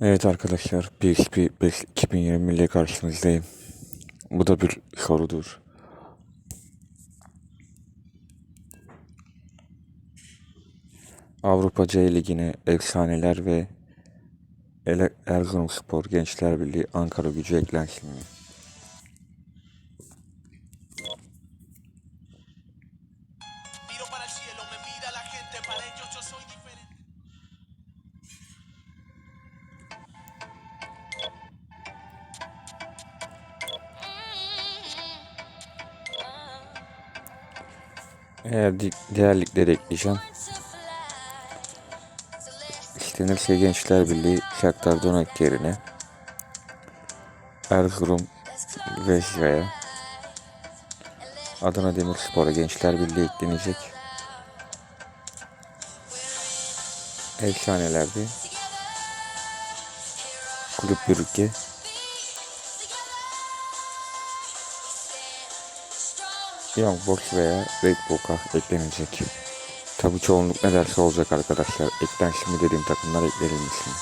Evet arkadaşlar, PSP 5 2020 ile karşınızdayım. Bu da bir sorudur. Avrupa C Ligi'ne efsaneler ve Ele- Erzurumspor Gençler Birliği Ankara gücü eklensin mi? Eğer di- diğer ligleri ekleyeceğim. İstenirse Gençler Birliği Shakhtar Donetsk yerine Erzurum Vezira'ya Adana Demirspor'a Gençler Birliği eklenecek. Efsanelerde Kulüp Brugge Young Boys veya Red Bull'a eklenecek. Tabi çoğunluk ne derse olacak arkadaşlar. Eklensin mi dediğim takımlar eklenilmesin.